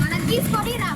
మనం తీసుకొని రా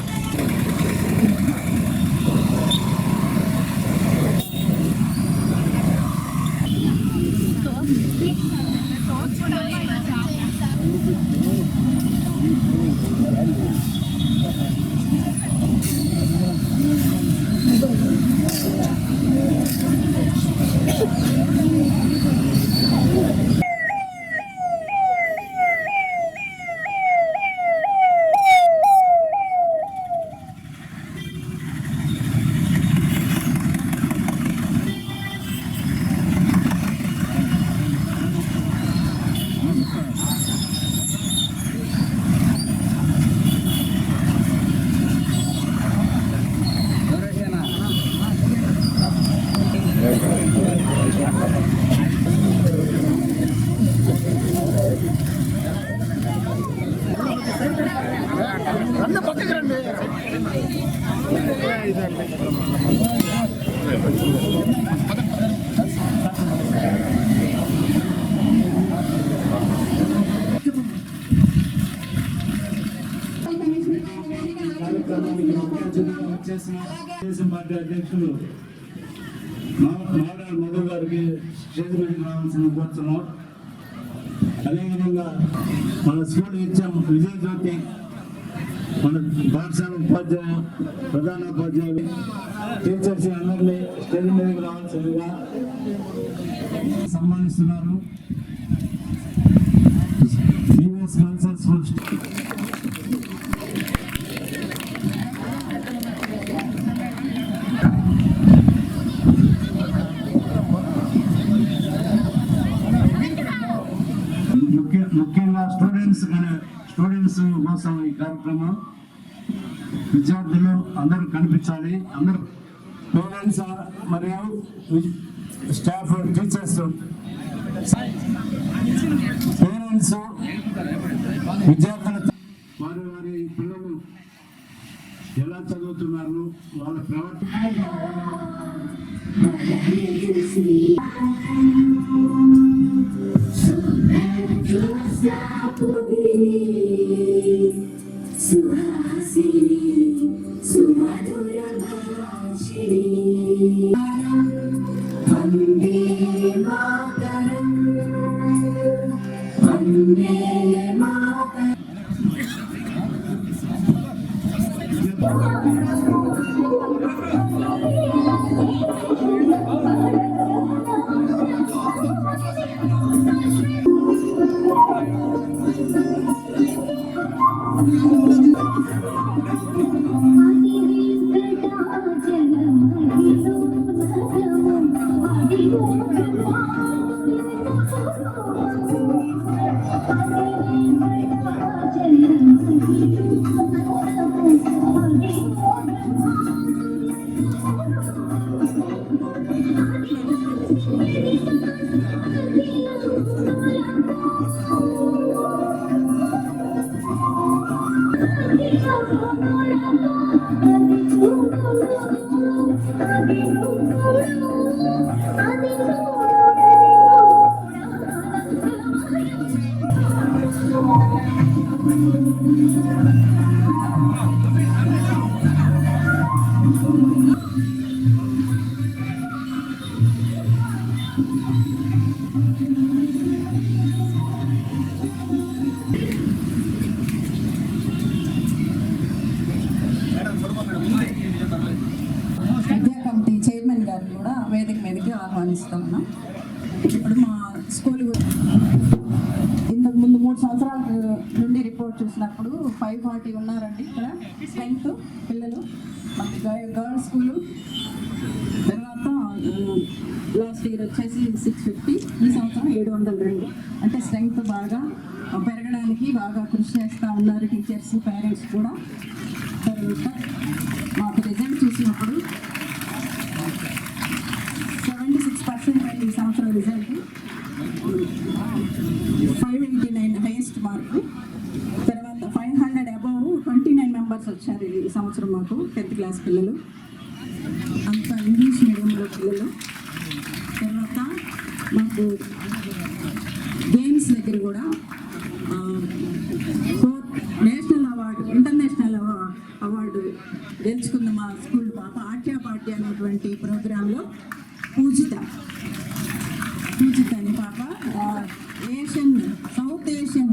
కార్యక్రమానికి ముఖ్య అతిథిగా వచ్చేసిన తెలుగుదేశం పార్టీ అధ్యక్షులు. మావడాల మధు గారికి స్టేజ్ మీదకి రావాల్సిన కోరుతున్నాం అదేవిధంగా మన స్కూల్ ఇచ్చాం విజయ జ్యోతి మన పాఠశాల ఉపాధ్యాయ ప్రధాన ఉపాధ్యాయులు టీచర్స్ అందరినీ స్టేజ్ మీదకి రావాల్సిందిగా సన్మానిస్తున్నారు. స్పాన్సర్స్ ఫస్ట్ స్కూల్ ముఖ్య ముఖ్యంగా స్టూడెంట్స్ కానీ- స్టూడెంట్స్ కోసం ఈ కార్యక్రమం విద్యార్థులు అందరూ కనిపించాలి. అందరూ పేరెంట్స్ మరియు స్టాఫ్ టీచర్స్ పేరెంట్స్ విద్యార్థులు వారి వారి పిల్లలు ఎలా చదువుతున్నారు? వాళ్ళ ప్రవర్తన. Sua Sini, Sua Dora Bajini. Thank you. నుండి రిపోర్ట్ చూసినప్పుడు ఫైవ్ ఫార్టీ ఉన్నారండి ఇక్కడ. టెన్త్ పిల్లలు మాకు గర్ల్స్ స్కూలు తర్వాత uh, లాస్ట్ ఇయర్ వచ్చేసి సిక్స్ ఫిఫ్టీ ఈ సంవత్సరం ఏడు వందల రెండు. అంటే స్ట్రెంగ్త్ బాగా పెరగడానికి బాగా కృషి చేస్తూ ఉన్నారు టీచర్స్ పేరెంట్స్ కూడా. తర్వాత మాకు రిజల్ట్ చూసినప్పుడు సెవెంటీ సిక్స్ పర్సెంట్ ఈ సంవత్సరం result five eighty highest mark. తర్వాత five hundred above twenty nine members వచ్చారు ఈ సంవత్సరం మాకు టెన్త్ క్లాస్ పిల్లలు. అంతా ఇంగ్లీష్ మీడియంలో పిల్లలు. తర్వాత మాకు గేమ్స్ దగ్గర కూడా ఫోర్ నేషనల్ గెలుచుకున్న మా స్కూల్ పాప ఆట్యాపాట్య అనేటువంటి ప్రోగ్రాంలో పూజిత పూజిత అనే పాప ఆ, ఏషియన్ సౌత్ ఏషియన్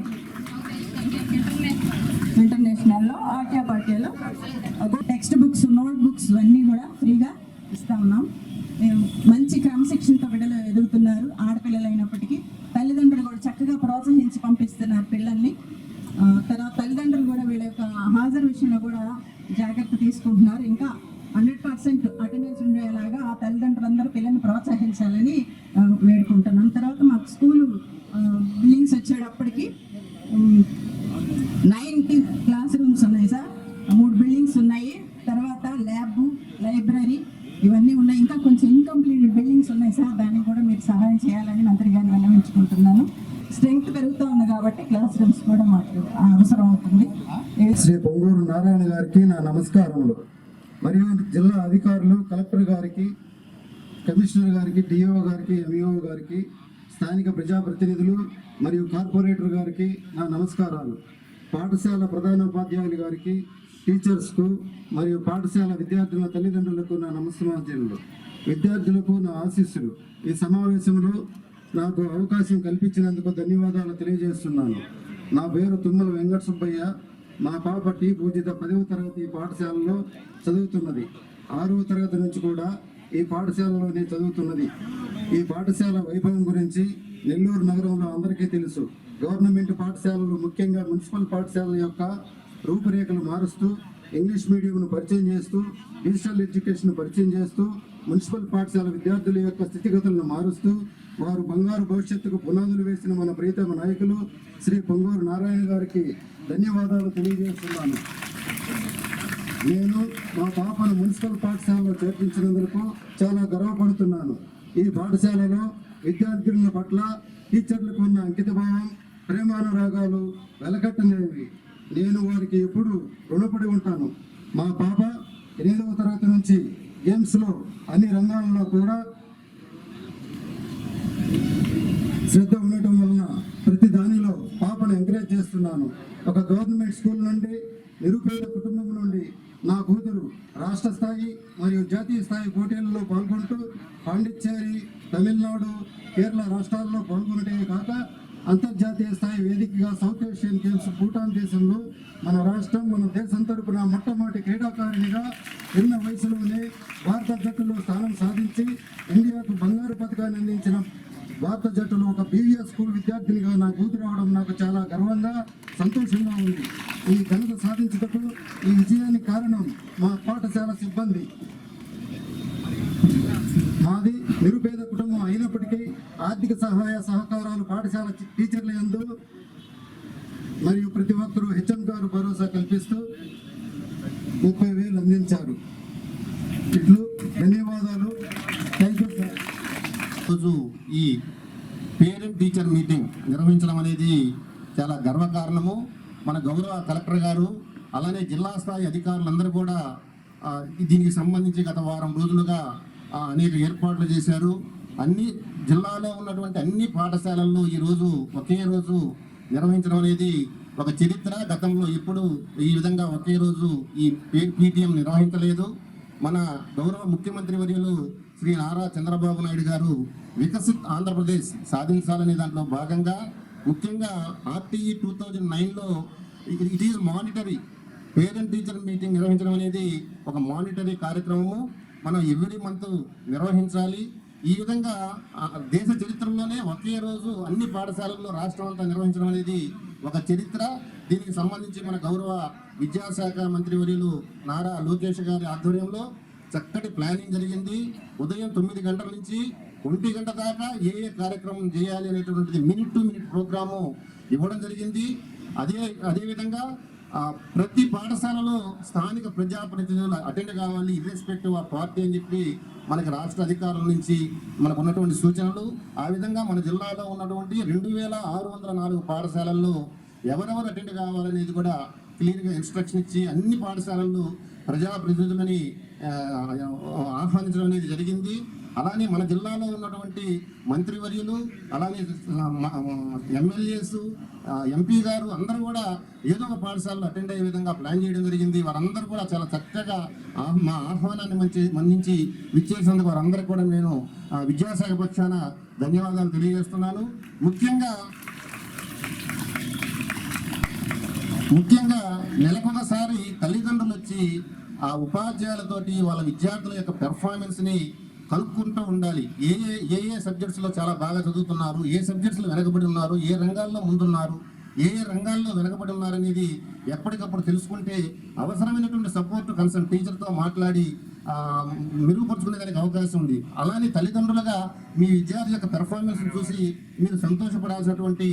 ఇంటర్నేషనల్లో ఆట్యాపాట్యాలో అదే టెక్స్ట్ బుక్స్ నోట్ బుక్స్ అన్నీ కూడా ఫ్రీగా ఇస్తా ఉన్నాం మేము మంచి క్రమశిక్షణతో బిడ్డలు ఎదుగుతున్నారు ఆడపిల్లలు అయినప్పటికీ తల్లిదండ్రులు కూడా చక్కగా ప్రోత్సహించి పంపిస్తున్నారు పిల్లల్ని ఆ, తర్వాత తల్లిదండ్రులు కూడా వీళ్ళ యొక్క హాజరు విషయంలో కూడా జాగ్రత్త తీసుకుంటున్నారు ఇంకా హండ్రెడ్ పర్సెంట్ అటెండెన్స్ ఉండేలాగా ఆ తల్లిదండ్రులందరూ పిల్లల్ని ప్రోత్సహించాలని ఆ, వేడుకుంటున్నాం. తర్వాత మాకు స్కూలు బిల్డింగ్స్ వచ్చేటప్పటికి నైన్టీ క్లాస్ రూమ్స్ ఉన్నాయి సార్. మూడు బిల్డింగ్స్ ఉన్నాయి. తర్వాత ల్యాబ్ లైబ్రరీ ఇవన్నీ ఉన్నాయి. ఇంకా కొంచెం ఇన్కంప్లీట్ బిల్డింగ్స్ ఉన్నాయి సార్. దానికి కూడా మీరు సహాయం చేయాలని మంత్రి గారిని విన్నవించుకుంటున్నాను. స్ట్రెంగ్త్ పెరుగుతూ ఉంది కాబట్టి క్లాస్ రూమ్స్ కూడా మాకు అవసరం అవుతుంది. శ్రీ పొంగూరు నారాయణ గారికి నా నమస్కారములు. మరియు జిల్లా అధికారులు కలెక్టర్ గారికి కమిషనర్ గారికి డిఓ గారికి ఎంఈఓ గారికి స్థానిక ప్రజాప్రతినిధులు మరియు కార్పొరేటర్ గారికి నా నమస్కారాలు. పాఠశాల ప్రధానోపాధ్యాయులు గారికి టీచర్స్కు మరియు పాఠశాల విద్యార్థుల తల్లిదండ్రులకు నా నమస్కారాలు. విద్యార్థులకు నా ఆశీస్సులు. ఈ సమావేశంలో నాకు అవకాశం కల్పించినందుకు ధన్యవాదాలు తెలియజేస్తున్నాను. నా పేరు తుమ్మల వెంకట సుబ్బయ్య మా పాప టీ. పూజిత పదవ తరగతి పాఠశాలలో చదువుతున్నది. ఆరవ తరగతి నుంచి కూడా ఈ పాఠశాలలోనే చదువుతున్నది. ఈ పాఠశాల వైభవం గురించి నెల్లూరు నగరంలో అందరికీ తెలుసు. గవర్నమెంట్ పాఠశాలలు ముఖ్యంగా మున్సిపల్ పాఠశాలల యొక్క రూపురేఖలు మారుస్తూ ఇంగ్లీష్ మీడియంను పరిచయం చేస్తూ డిజిటల్ ఎడ్యుకేషన్ పరిచయం చేస్తూ మున్సిపల్ పాఠశాల విద్యార్థుల యొక్క స్థితిగతులను మారుస్తూ వారు బంగారు భవిష్యత్తుకు పునాదులు వేసిన మన ప్రీతమ నాయకులు శ్రీ పొంగూరు నారాయణ గారికి ధన్యవాదాలు తెలియజేస్తున్నాను. నేను మా చేర్పించినందుకు చాలా గర్వపడుతున్నాను. ఈ పాఠశాలలో విద్యార్థినుల పట్ల టీచర్లకు ఉన్న అంకితభావం ప్రేమానురాగాలు వెలకట్టలేవి నేను వారికి ఎప్పుడు రుణపడి ఉంటాను. మా పాప ఎనిమిదవ తరగతి నుంచి గేమ్స్లో అన్ని రంగాలలో కూడా శ్రద్ధ ఉండటం వలన ప్రతి దానిలో పాపను ఎంకరేజ్ చేస్తున్నాను. ఒక గవర్నమెంట్ స్కూల్ నుండి నిరుపేద కుటుంబం నుండి నా కూతురు రాష్ట్ర స్థాయి మరియు జాతీయ స్థాయి పోటీలలో పాల్గొంటూ పాండిచ్చేరి తమిళనాడు కేరళ రాష్ట్రాల్లో పాల్గొనటమే కాక అంతర్జాతీయ స్థాయి వేదికగా సౌత్ ఏషియన్ గేమ్స్ భూటాన్ దేశంలో మన రాష్ట్రం మన దేశం తరపున మొట్టమొదటి క్రీడాకారిణిగా చిన్న వయసులోనే భారత జట్టులో స్థానం సాధించి ఇండియాకు బంగారు పథకాన్ని అందించిన భారత జట్టులో ఒక బీవీఎస్ స్కూల్ విద్యార్థినిగా నా కూతురు అవడం నాకు చాలా గర్వంగా సంతోషంగా ఉంది. ఈ ఘనత సాధించుటకు ఈ విజయానికి కారణం మా పాఠశాల సిబ్బంది. మాది నిరుపేద కుటుంబం అయినప్పటికీ ఆర్థిక సహాయ సహకారాలు పాఠశాల టీచర్ల ఎందు మరియు ప్రతి ఒక్కరూ హెచ్ఎం గారు భరోసా కల్పిస్తూ ముప్పై వేలు అందించారు. ఇట్లు ధన్యవాదాలు. రోజు ఈ పేరెంట్ టీచర్ మీటింగ్ నిర్వహించడం అనేది చాలా గర్వకారణము. మన గౌరవ కలెక్టర్ గారు అలానే జిల్లా స్థాయి అధికారులందరూ కూడా దీనికి సంబంధించి గత వారం రోజులుగా అనేక ఏర్పాట్లు చేశారు. అన్ని జిల్లాలో ఉన్నటువంటి అన్ని పాఠశాలల్లో ఈరోజు ఒకే రోజు నిర్వహించడం అనేది ఒక చరిత్ర. గతంలో ఎప్పుడు ఈ విధంగా ఒకే రోజు ఈ పీటీఎం నిర్వహించలేదు. మన గౌరవ ముఖ్యమంత్రి వర్యులు శ్రీ నారా చంద్రబాబు నాయుడు గారు వికసిత్ ఆంధ్రప్రదేశ్ సాధించాలనే దాంట్లో భాగంగా ముఖ్యంగా ఆర్టీఈ టూ థౌజండ్ నైన్లో it is mandatory parent teacher meeting నిర్వహించడం అనేది ఒక మానిటరీ కార్యక్రమము. మనం ఎవ్రీ మంత్ నిర్వహించాలి. ఈ విధంగా దేశ చరిత్రలోనే ఒకే రోజు అన్ని పాఠశాలల్లో రాష్ట్రం అంతా నిర్వహించడం అనేది ఒక చరిత్ర. దీనికి సంబంధించి మన గౌరవ విద్యాశాఖ మంత్రి వర్యులు నారా లోకేష్ గారి ఆధ్వర్యంలో చక్కటి ప్లానింగ్ జరిగింది. ఉదయం తొమ్మిది గంటల నుంచి ఒంటి గంట దాకా ఏ ఏ కార్యక్రమం చేయాలి అనేటువంటిది మినిట్ టు మినిట్ ప్రోగ్రాము ఇవ్వడం జరిగింది. అదే అదేవిధంగా ప్రతి పాఠశాలలో స్థానిక ప్రజాప్రతినిధులు అటెండ్ కావాలి ఇర్రెస్పెక్టివ్ ఆ పార్టీ అని చెప్పి మనకి రాష్ట్ర అధికారుల నుంచి మనకు ఉన్నటువంటి సూచనలు. ఆ విధంగా మన జిల్లాలో ఉన్నటువంటి రెండు వేల ఆరు వందల నాలుగు పాఠశాలల్లో ఎవరెవరు అటెండ్ కావాలనేది కూడా క్లియర్గా ఇన్స్ట్రక్షన్ ఇచ్చి అన్ని పాఠశాలల్లో ప్రజాప్రతినిధులని ఆహ్వానించడం అనేది జరిగింది. అలానే మన జిల్లాలో ఉన్నటువంటి మంత్రివర్యులు అలానే ఎమ్మెల్యేస్ ఎంపీ గారు అందరూ కూడా ఏదో ఒక పాఠశాలలో అటెండ్ అయ్యే విధంగా ప్లాన్ చేయడం జరిగింది. వారందరూ కూడా చాలా చక్కగా మా ఆహ్వానాన్ని మంచి మన్నించి విచ్చేసినందుకు వారందరికీ కూడా నేను విద్యాశాఖ పక్షాన ధన్యవాదాలు తెలియజేస్తున్నాను. ముఖ్యంగా ముఖ్యంగా నెలకొకసారి తల్లిదండ్రులు వచ్చి ఆ ఉపాధ్యాయులతోటి వాళ్ళ విద్యార్థుల యొక్క పెర్ఫార్మెన్స్ని కలుపుకుంటూ ఉండాలి. ఏ ఏ ఏ ఏ చాలా బాగా చదువుతున్నారు ఏ సబ్జెక్ట్స్లో వెనకబడి ఉన్నారు ఏ రంగాల్లో ముందున్నారు ఏ ఏ రంగాల్లో వెనకబడి ఉన్నారనేది ఎప్పటికప్పుడు తెలుసుకుంటే అవసరమైనటువంటి సపోర్ట్ కన్సర్న్ టీచర్తో మాట్లాడి మెరుగుపరుచుకునే దానికి అవకాశం ఉంది. అలానే తల్లిదండ్రులుగా మీ విద్యార్థి యొక్క పెర్ఫార్మెన్స్ చూసి మీరు సంతోషపడాల్సినటువంటి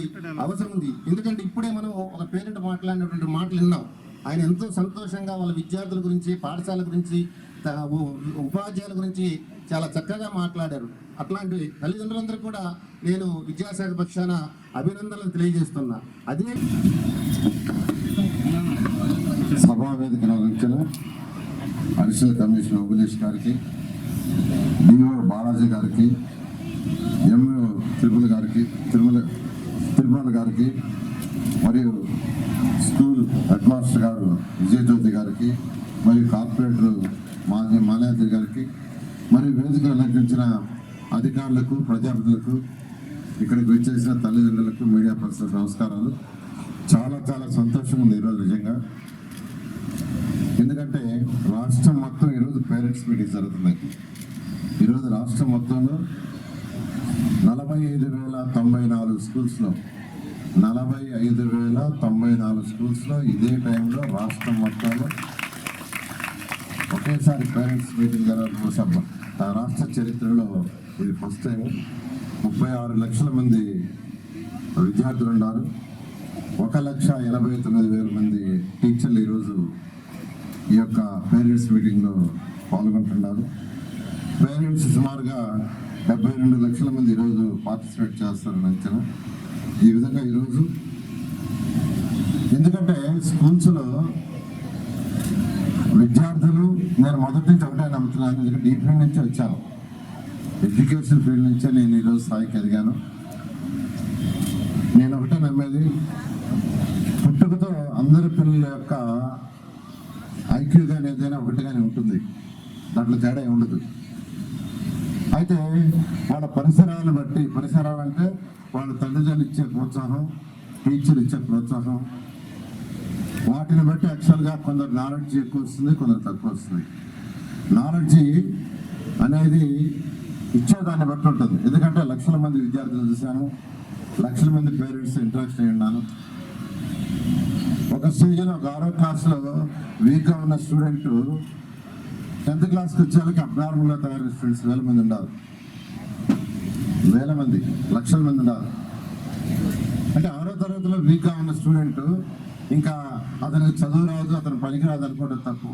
అవసరం ఉంది. ఎందుకంటే ఇప్పుడే మనం ఒక పేరెంట్ మాట్లాడినటువంటి మాటలు విన్నాం. ఆయన ఎంతో సంతోషంగా వాళ్ళ విద్యార్థుల గురించి పాఠశాల గురించి ఉపాధ్యాయుల గురించి చాలా చక్కగా మాట్లాడారు. అట్లాంటి తల్లిదండ్రులందరూ కూడా నేను విద్యాశాఖ పక్షాన అభినందనలు తెలియజేస్తున్నా. అదే సభావేదిక అడిషనల్ కమిషనర్ ఉపదేశ్ గారికి డిఓ బాలాజీ గారికి ఎంఓ తిరుమల గారికి తిరుమల తిరుమల గారికి మరియు స్కూల్ హెడ్ మాస్టర్ గారు విజయజ్యోతి గారికి మరియు కార్పొరేటర్ మాజీ మాన్యాద్రి గారికి మరియు వేదిక అలంకరించిన అధికారులకు ప్రజాప్రతినిధులకు ఇక్కడికి వచ్చేసిన తల్లిదండ్రులకు మీడియా పర్సన్స్ నమస్కారాలు. చాలా చాలా సంతోషంగా ఉంది ఈరోజు నిజంగా. ఎందుకంటే రాష్ట్రం మొత్తం ఈరోజు పేరెంట్స్ మీటింగ్ జరుగుతుంది. ఈరోజు రాష్ట్రం మొత్తంలో నలభై ఐదు వేల తొంభై నాలుగు స్కూల్స్లో నలభై ఐదు వేల తొంభై నాలుగు స్కూల్స్లో ఇదే టైంలో రాష్ట్రం మొత్తంలో ఒకేసారి పేరెంట్స్ మీటింగ్ జరగడం సభ. రాష్ట్ర చరిత్రలో ఇది ఫస్ట్ టైం ముప్పై ఆరు లక్షల మంది విద్యార్థులు ఉన్నారు. ఒక లక్ష ఎనభై తొమ్మిది వేల మంది టీచర్లు ఈరోజు ఈ యొక్క పేరెంట్స్ మీటింగ్లో పాల్గొంటున్నారు. పేరెంట్స్ సుమారుగా డెబ్బై రెండు లక్షల మంది ఈరోజు పార్టిసిపేట్ చేస్తారని అంచనా. ఈ విధంగా ఈరోజు. ఎందుకంటే స్కూల్స్లో విద్యార్థులు నేను మొదటి నుంచి ఒకటే నమ్ముతున్నాను ఎందుకంటే ఈ ఫీల్డ్ నుంచే వచ్చాను. ఎడ్యుకేషన్ ఫీల్డ్ నుంచే నేను ఈరోజు స్థాయికి ఎదిగాను. నేను ఒకటే నమ్మేది పుట్టుకతో అందరి పిల్లల యొక్క ఐక్యూ కానీ ఏదైనా ఒకటిగానే ఉంటుంది. దాంట్లో తేడా ఉండదు. అయితే వాళ్ళ పరిసరాలను బట్టి పరిసరాలు అంటే వాళ్ళ తల్లిదండ్రులు ఇచ్చే ప్రోత్సాహం టీచర్ ఇచ్చే ప్రోత్సాహం వాటిని బట్టి యాక్చువల్గా కొందరు నాలెడ్జ్ ఎక్కువ వస్తుంది కొందరు తక్కువ వస్తుంది. నాలెడ్జ్ అనేది ఇచ్చేదాన్ని బట్టి ఉంటుంది. ఎందుకంటే లక్షల మంది విద్యార్థులు చూశాను. లక్షల మంది పేరెంట్స్ ఇంట్రెస్ట్ అయి ఉన్నాను ఒక సీజన్ ఒక ఆరో క్లాస్లో వీక్గా ఉన్న స్టూడెంట్ టెన్త్ క్లాస్కి వచ్చేవాళ్ళకి అబ్నార్మల్గా తయారైన స్టూడెంట్స్ వేల మంది ఉండాలి. వేల మంది లక్షల మంది ఉండాలి అంటే ఆరో తరగతిలో వీక్గా ఉన్న స్టూడెంట్ ఇంకా అతనికి చదువు రాదు అతను పనికి రాదు అనుకోవడం తప్పు.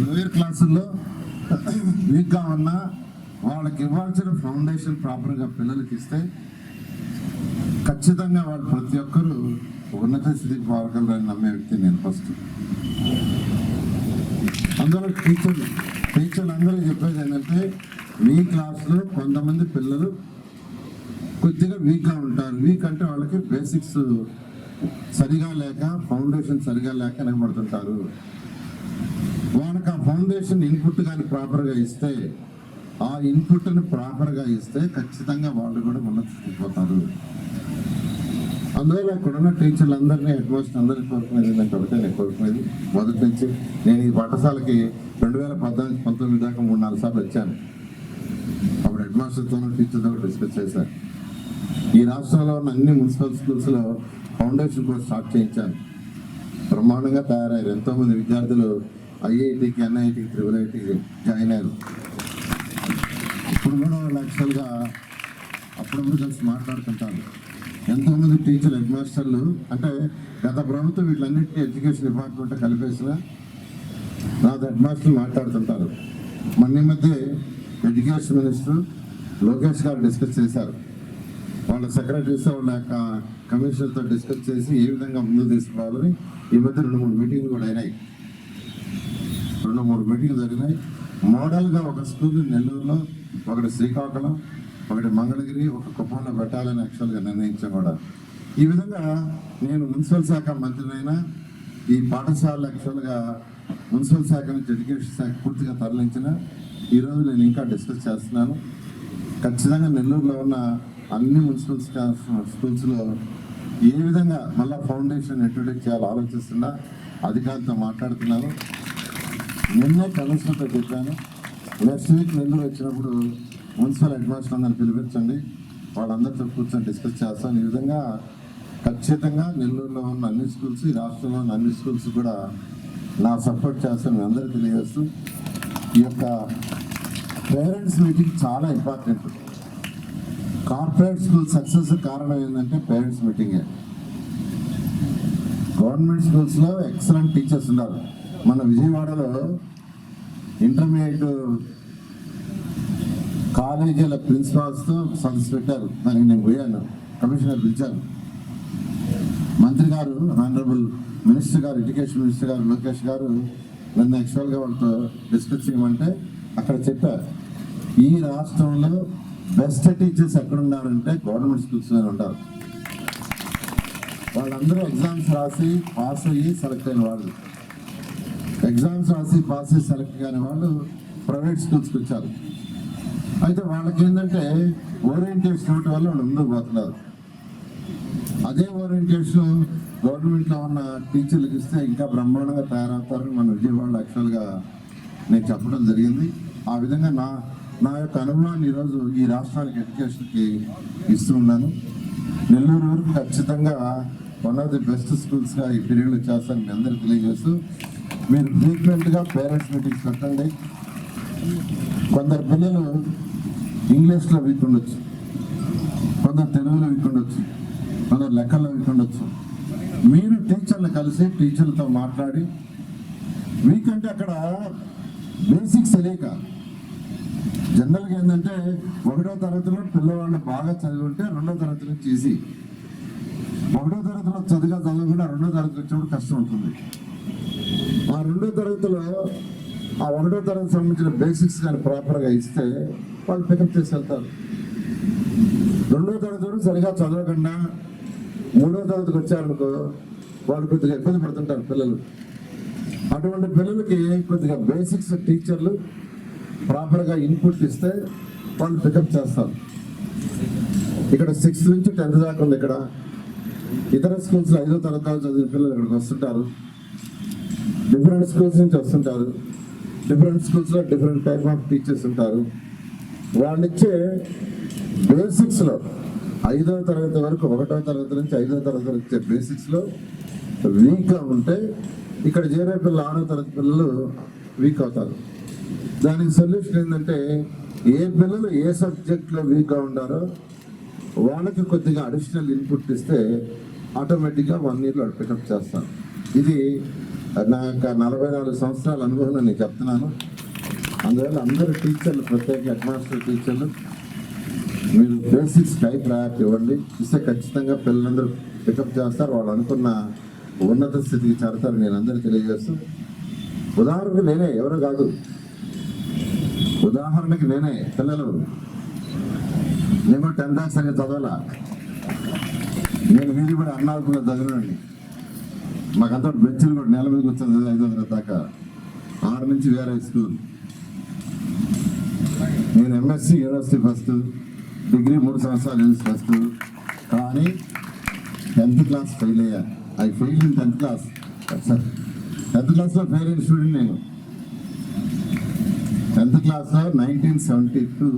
లోయర్ క్లాసుల్లో వీక్గా ఉన్న వాళ్ళకి ఇవ్వాల్సిన ఫౌండేషన్ ప్రాపర్గా పిల్లలకి ఇస్తే ఖచ్చితంగా వాళ్ళు ప్రతి ఒక్కరూ ఉన్నత స్థితికి పోగలరని నమ్మే వ్యక్తి నేను ఫస్ట్ అందులో టీచర్లు టీచర్లు అందరూ చెప్పేది ఏంటంటే మీ క్లాస్లో కొంతమంది పిల్లలు కొద్దిగా వీక్గా ఉంటారు. వీక్ అంటే వాళ్ళకి బేసిక్స్ సరిగా లేక ఫౌండేషన్ సరిగా లేక వెనకబడుతుంటారు వాళ్ళకి ఆ ఫౌండేషన్ ఇన్పుట్ కానీ ప్రాపర్గా ఇస్తే ఆ ఇన్పుట్ని ప్రాపర్గా ఇస్తే ఖచ్చితంగా వాళ్ళు కూడా ఉన్నత అందువల్ల ఇక్కడున్న టీచర్లు అందరినీ హెడ్ మాస్టర్ అందరికీ కోరుకునేది ఏంటంటే ఒకటే నేను కోరుకునేది మొదటి నుంచి. నేను ఈ పాఠశాలకి రెండు వేల పద్నాలుగు పంతొమ్మిది దాకా మూడు నాలుగు సార్లు వచ్చాను. హెడ్మాస్టర్తో మాస్టర్తో టీచర్తో డిస్కస్ చేశాను ఈ రాష్ట్రంలో ఉన్న అన్ని మున్సిపల్ స్కూల్స్లో ఫౌండేషన్ కోర్స్ స్టార్ట్ చేయించాను బ్రహ్మాండంగా తయారయ్యారు. ఎంతోమంది విద్యార్థులు ఐఐటికి ఎన్ఐటికి త్రిబుల్ ఐటీకి జాయిన్ అయ్యారు. ఇప్పుడు కూడా వాళ్ళు యాక్చువల్గా అప్పుడప్పుడు కలిసి మాట్లాడుతుంటారు. ఎంతోమంది టీచర్ హెడ్ మాస్టర్లు అంటే గత ప్రభుత్వం వీటిలన్నింటినీ ఎడ్యుకేషన్ డిపార్ట్మెంట్ కలిపేసిన నాతో హెడ్ మాస్టర్లు మాట్లాడుతుంటారు. మొన్న ఈ మధ్య ఎడ్యుకేషన్ మినిస్టర్ లోకేష్ గారు డిస్కస్ చేశారు. వాళ్ళ సెక్రటరీస్తో వాళ్ళ యొక్క కమిషనర్తో డిస్కస్ చేసి ఏ విధంగా ముందు తీసుకురావాలని ఈ మధ్య రెండు మూడు మీటింగ్లు కూడా అయినాయి. రెండు మూడు మీటింగ్లు జరిగినాయి. మోడల్గా ఒక స్కూల్ నెల్లూరులో ఒకటి శ్రీకాకుళం ఒకటి మంగళగిరి ఒక కుప్పంలో పెట్టాలని యాక్చువల్గా నిర్ణయించాం కూడా. ఈ విధంగా నేను మున్సిపల్ శాఖ మంత్రినైనా ఈ పాఠశాల యాక్చువల్గా మున్సిపల్ శాఖ నుంచి ఎడ్యుకేషన్ శాఖ పూర్తిగా తరలించిన ఈరోజు నేను ఇంకా డిస్కస్ చేస్తున్నాను. ఖచ్చితంగా నెల్లూరులో ఉన్న అన్ని మున్సిపల్ స్కూల్స్లో ఏ విధంగా మళ్ళీ ఫౌండేషన్ ఇంట్రొడ్యూస్ చేయాలో ఆలోచిస్తున్నా అధికారులతో మాట్లాడుతున్నాను నిన్నే కమిషనర్తో చెప్పాను. నెక్స్ట్ వీక్ నెల్లూరు వచ్చినప్పుడు మున్సిపల్ అడ్మినిస్ట్రేషన్ మాస్టర్ పిలిపించండి. వాళ్ళందరితో కూర్చొని డిస్కస్ చేస్తాం ఈ విధంగా ఖచ్చితంగా నెల్లూరులో ఉన్న అన్ని స్కూల్స్ ఈ రాష్ట్రంలో ఉన్న అన్ని స్కూల్స్ కూడా నా సపోర్ట్ చేస్తాను. మీ అందరికీ తెలియజేస్తూ ఈ యొక్క పేరెంట్స్ మీటింగ్ చాలా ఇంపార్టెంట్. కార్పొరేట్ స్కూల్ సక్సెస్ కారణం ఏంటంటే పేరెంట్స్ మీటింగే. గవర్నమెంట్ స్కూల్స్లో ఎక్సలెంట్ టీచర్స్ ఉన్నారు మన విజయవాడలో ఇంటర్మీడియట్ కాలేజీల ప్రిన్సిపాల్స్తో సదస్సు పెట్టారు. దానికి నేను పోయాను. కమిషనర్ పిలిచాను మంత్రి గారు ఆనరబుల్ మినిస్టర్ గారు ఎడ్యుకేషన్ మినిస్టర్ గారు లోకేష్ గారు నన్ను యాక్చువల్గా వాళ్ళతో డిస్కస్ చేయమంటే అక్కడ చెప్పారు. ఈ రాష్ట్రంలో బెస్ట్ టీచర్స్ ఎక్కడున్నారంటే గవర్నమెంట్ స్కూల్స్లోనే ఉంటారు. వాళ్ళందరూ ఎగ్జామ్స్ రాసి పాస్ అయ్యి సెలెక్ట్ అయిన వాళ్ళు. ఎగ్జామ్స్ రాసి పాస్ అయ్యి సెలెక్ట్ కాని వాళ్ళు ప్రైవేట్ స్కూల్స్కి వచ్చారు. అయితే వాళ్ళకి ఏంటంటే ఓరియంటేషన్ ఇవ్వటం వల్ల వాళ్ళు ముందుకు పోతున్నారు. అదే ఓరియంటేషన్ గవర్నమెంట్లో ఉన్న టీచర్లకు ఇస్తే ఇంకా బ్రహ్మాండంగా తయారవుతారని మన విజయవాడలో యాక్చువల్గా నేను చెప్పడం జరిగింది. ఆ విధంగా నా నా యొక్క అనుభవాన్ని ఈరోజు ఈ రాష్ట్రానికి ఎడ్యుకేషన్కి ఇస్తూ ఉన్నాను. నెల్లూరు వరకు ఖచ్చితంగా వన్ ఆఫ్ ది బెస్ట్ స్కూల్స్గా ఈ పీరియడ్లో చేస్తాను మీ అందరికీ తెలియజేస్తూ మీరు ఫ్రీక్వెంట్గా పేరెంట్స్ మీటింగ్స్ పెట్టండి. కొందరు పిల్లలు ఇంగ్లీష్లో వీక్ ఉండొచ్చు కొందరు తెలుగులో వీక్ ఉండొచ్చు కొందరు లెక్కల్లో వీక్ ఉండొచ్చు మీరు టీచర్లు కలిసి టీచర్లతో మాట్లాడి వీక్ అంటే అక్కడ బేసిక్స్ తెలియక జనరల్గా ఏంటంటే ఒకటో తరగతిలో పిల్లవాళ్ళు బాగా చదివింటే రెండో తరగతి నుంచి ఈజీ ఒకటో తరగతిలో చదిగా చదవకుండా రెండో తరగతి వచ్చినప్పుడు కష్టం ఉంటుంది. ఆ రెండో తరగతిలో ఆ ఒకటో తరగతి సంబంధించిన బేసిక్స్ కానీ ప్రాపర్గా ఇస్తే వాళ్ళు పికప్ చేసి వెళ్తారు. రెండో తరగతి వరకు సరిగా చదవకుండా మూడో తరగతికి వచ్చారనుకో వాళ్ళు కొద్దిగా ఇబ్బంది పడుతుంటారు పిల్లలు. అటువంటి పిల్లలకి కొద్దిగా బేసిక్స్ టీచర్లు ప్రాపర్గా ఇన్పుట్ ఇస్తే వాళ్ళు పికప్ చేస్తారు. ఇక్కడ సిక్స్త్ నుంచి టెన్త్ దాకా ఉంది ఇక్కడ. ఇతర స్కూల్స్లో ఐదో తరగతి చదివిన పిల్లలు ఇక్కడికి వస్తుంటారు. డిఫరెంట్ స్కూల్స్ నుంచి వస్తుంటారు. డిఫరెంట్ స్కూల్స్లో డిఫరెంట్ టైప్ ఆఫ్ టీచర్స్ ఉంటారు. వాళ్ళిచ్చే బేసిక్స్లో ఐదవ తరగతి వరకు ఒకటో తరగతి నుంచి ఐదో తరగతి వరకు ఇచ్చే బేసిక్స్లో వీక్గా ఉంటే ఇక్కడ చేరే పిల్లలు ఆరో తరగతి పిల్లలు వీక్ అవుతారు. దానికి సొల్యూషన్ ఏంటంటే ఏ పిల్లలు ఏ సబ్జెక్ట్లో వీక్గా ఉండారో వాళ్ళకి కొద్దిగా అడిషనల్ ఇన్పుట్ ఇస్తే ఆటోమేటిక్గా వన్ ఇయర్లో పికప్ చేస్తాను ఇది నా యొక్క నలభై నాలుగు సంవత్సరాల అనుభవం నేను చెప్తున్నాను. అందువల్ల అందరు టీచర్లు ప్రత్యేక హెడ్మాస్టర్ టీచర్లు మీరు బేసిక్స్ టై ప్రయారిటీ ఇవ్వండి. ఇస్తే ఖచ్చితంగా పిల్లలందరూ పికప్ చేస్తారు. వాళ్ళు అనుకున్న ఉన్నత స్థితికి చేరతారు నేను అందరికీ తెలియజేస్తూ ఉదాహరణకు నేనే ఎవరు కాదు. ఉదాహరణకి నేనే పిల్లలు. నేను కూడా టెన్త్ క్లాస్ అనేది చదవాలా. నేను వీధి కూడా అన్నాడుకున్న చదివినండి మాకంతా బెంచ్లు కూడా నెల మీద కూర్చొని ఐదో తరగతి దాకా. ఆరు నుంచి వేరే స్కూల్. నేను ఎంఎస్సి యూనివర్సిటీ ఫస్ట్ డిగ్రీ మూడు సంవత్సరాలు యూనివర్సిటీ ఫస్ట్ కానీ టెన్త్ క్లాస్ ఫెయిల్ అయ్యా. I fail in tenth class sir tenth క్లాస్లో ఫెయిల్ అయిన స్టూడెంట్ నేను. టెన్త్ క్లాస్లో nineteen seventy two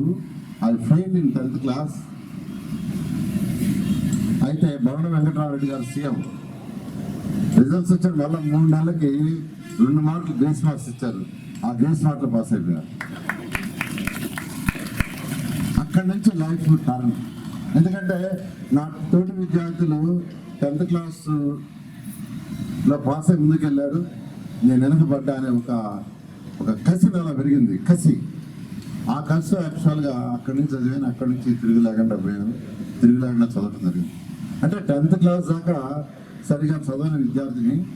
I fail in tenth class. అయితే భవన వెంకటరామరెడ్డి గారు సీఎం. రిజల్ట్స్ వచ్చారు మళ్ళీ మూడు నెలలకి రెండు మార్కులు గ్రేస్ మార్క్స్ ఇచ్చారు. ఆ గ్రేస్ మార్కులు పాస్ అయిపోయారు. అక్కడి నుంచి లైఫ్ టర్న్. ఎందుకంటే నా తోటి విద్యార్థులు టెన్త్ క్లాస్లో పాస్ అయి ముందుకెళ్ళారు నేను వెనకబడ్డా అనే ఒక ఒక కసి అలా పెరిగింది కసి. ఆ కసి యాక్చువల్గా అక్కడి నుంచి చదివాను అక్కడి నుంచి తిరిగి లేకుండా పోయాను. తిరిగి లేకుండా చదవడం జరిగింది. అంటే టెన్త్ క్లాస్ దాకా సరిగా చదవని విద్యార్థిని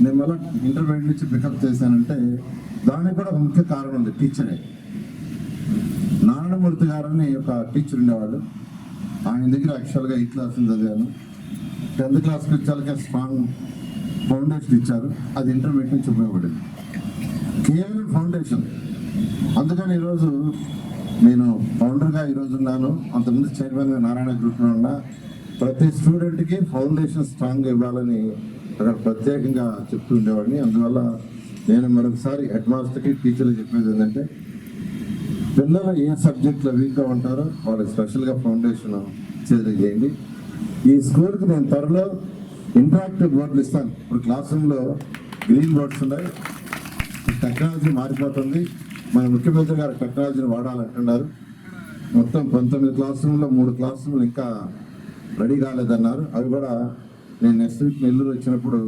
నేను మళ్ళీ ఇంటర్మీడియట్ నుంచి పికప్ చేశానంటే దానికి కూడా ముఖ్య కారణం ఉంది టీచరే నారాయణమూర్తి గారు అని ఒక టీచర్ ఉండేవాడు. ఆయన దగ్గర యాక్చువల్గా ఎయిత్ క్లాస్ చదివాను. టెన్త్ క్లాస్కి వచ్చాక స్ట్రాంగ్ ఫౌండేషన్ ఇచ్చారు. అది ఇంటర్మీడియట్ నుంచి ఉపయోగపడింది. కేవలం ఫౌండేషన్? అందుకని ఈరోజు నేను ఫౌండర్గా ఈరోజు ఉన్నాను. అంతకుముందు చైర్మన్గా నారాయణ గ్రూప్లో ఉన్నా. ప్రతి స్టూడెంట్కి ఫౌండేషన్ స్ట్రాంగ్ ఇవ్వాలని అక్కడ ప్రత్యేకంగా చెప్తూ ఉండేవాడిని. అందువల్ల నేను మరొకసారి హెడ్ మాస్టర్కి టీచర్లు చెప్పేది ఏంటంటే పిల్లలు ఏ సబ్జెక్ట్లో వీక్గా ఉంటారో వాళ్ళకి స్పెషల్గా ఫౌండేషన్ చేయండి. ఈ స్కూల్కి నేను త్వరలో ఇంటరాక్టివ్ బోర్డులు ఇస్తాను. ఇప్పుడు క్లాస్ రూమ్లో గ్రీన్ బోర్డ్స్ ఉన్నాయి. టెక్నాలజీ మారిపోతుంది. మన ముఖ్యమంత్రి గారు టెక్నాలజీని వాడాలంటున్నారు. మొత్తం పంతొమ్మిది క్లాస్ రూమ్లో మూడు క్లాస్ రూమ్లు ఇంకా రెడీ కాలేదన్నారు. అవి కూడా నేను నెక్స్ట్ వీక్ నెల్లూరు వచ్చినప్పుడు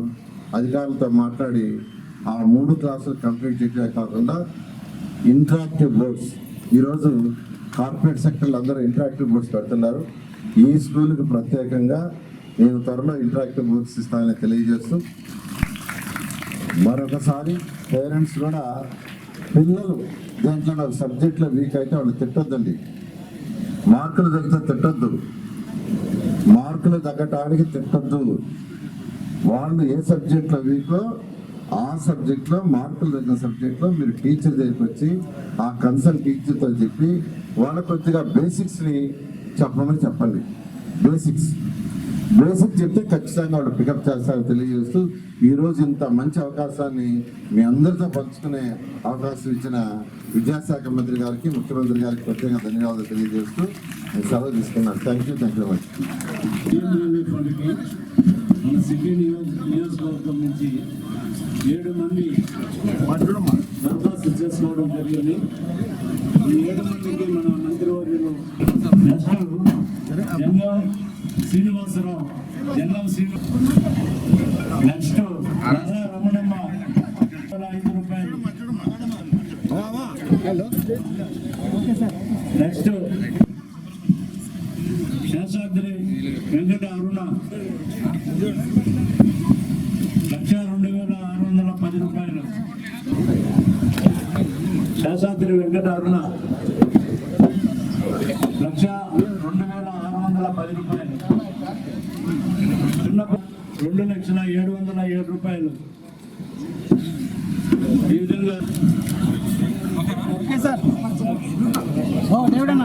అధికారులతో మాట్లాడి ఆ మూడు క్లాసులు కంప్లీట్ చేయడమే కాకుండా ఇంటరాక్టివ్ బోర్డ్స్ ఈరోజు కార్పొరేట్ సెక్టర్లు అందరూ ఇంటరాక్టివ్ బోర్డ్స్ పెడుతున్నారు. ఈ స్కూల్కి ప్రత్యేకంగా నేను త్వరలో ఇంటరాక్టివ్ బోర్డ్స్ ఇస్తానని తెలియజేస్తూ మరొకసారి పేరెంట్స్ కూడా పిల్లలు దేంట్లో నాకు సబ్జెక్ట్లో వీక్ అయితే వాళ్ళు తిట్టొద్దండి. మార్కులు తగ్గితే తిట్టొద్దు. మార్కులు తగ్గటానికి తిట్టొద్దు. వాళ్ళు ఏ సబ్జెక్ట్లో వీకో ఆ సబ్జెక్ట్లో మార్కులు తగ్గిన సబ్జెక్ట్లో మీరు టీచర్ దగ్గరికి వచ్చి ఆ కన్సల్ట్ టీచర్తో చెప్పి వాళ్ళ కొద్దిగా బేసిక్స్ని చెప్పమని చెప్పండి. బేసిక్స్ బేసిక్ చెప్తే ఖచ్చితంగా వాళ్ళు పికప్ చేస్తారు తెలియజేస్తూ ఈరోజు ఇంత మంచి అవకాశాన్ని మీ అందరితో పంచుకునే అవకాశం ఇచ్చిన విద్యాశాఖ మంత్రి గారికి ముఖ్యమంత్రి గారికి ప్రత్యేక ధన్యవాదాలు తెలియజేస్తూ సెలవు తీసుకున్నాను. Thank you thank you much మన సిటీ నియోజకవర్గం నుంచి ఏడు మంది దరఖాస్తు చేసుకోవడం జరిగింది. ఈ ఏడు మందికి మన మంత్రివర్యులు నెక్స్ట్ శ్రీనివాసరావు జంగం శ్రీను నెక్స్ట్ రాధా రమణమ్మ. ఐదు రూపాయలు. నెక్స్ట్ శేషాద్రి వెంకట అరుణ. లక్ష రెండు వేల ఆరు వందల పది రూపాయలు. శేషాద్రి వెంకట అరుణ లక్ష రెండు వేల ఆరు వందల పది రూపాయలు చిన్న రెండు లక్షల ఏడు వందల ఏడు రూపాయలు.